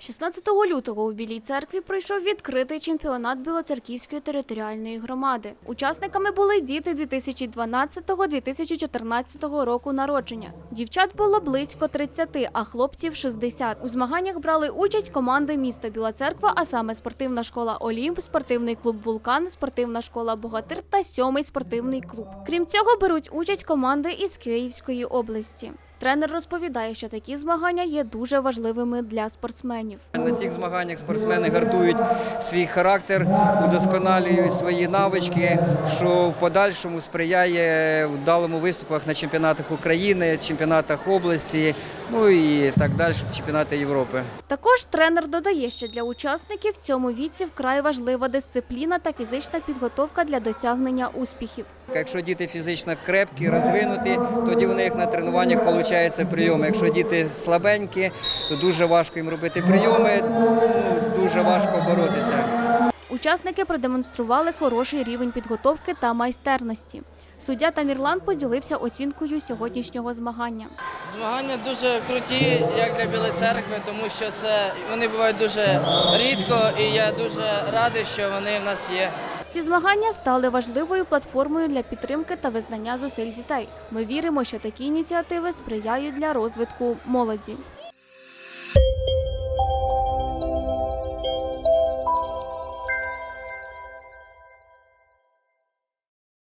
16 лютого у Білій церкві пройшов відкритий чемпіонат Білоцерківської територіальної громади. Учасниками були діти 2012-2014 року народження. Дівчат було близько 30, а хлопців 60. У змаганнях брали участь команди міста Біла Церква, а саме спортивна школа Олімп, спортивний клуб Вулкан, спортивна школа Богатир та сьомий спортивний клуб. Крім цього, беруть участь команди із Київської області. Тренер розповідає, що такі змагання є дуже важливими для спортсменів. На цих змаганнях спортсмени гартують свій характер, удосконалюють свої навички, що в подальшому сприяє вдалому виступах на чемпіонатах України, чемпіонатах області, ну і так далі, чемпіонати Європи. Також тренер додає, що для учасників в цьому віці вкрай важлива дисципліна та фізична підготовка для досягнення успіхів. Якщо діти фізично крепкі, розвинуті, тоді у них на тренуваннях виходить прийом. Якщо діти слабенькі, то дуже важко їм робити прийоми, ну, дуже важко боротися. Учасники продемонстрували хороший рівень підготовки та майстерності. Суддя Тамірлан поділився оцінкою сьогоднішнього змагання. Змагання дуже круті, як для Білої церкви, тому що це вони бувають дуже рідко, і я дуже радий, що вони в нас є. Ці змагання стали важливою платформою для підтримки та визнання зусиль дітей. Ми віримо, що такі ініціативи сприяють для розвитку молоді.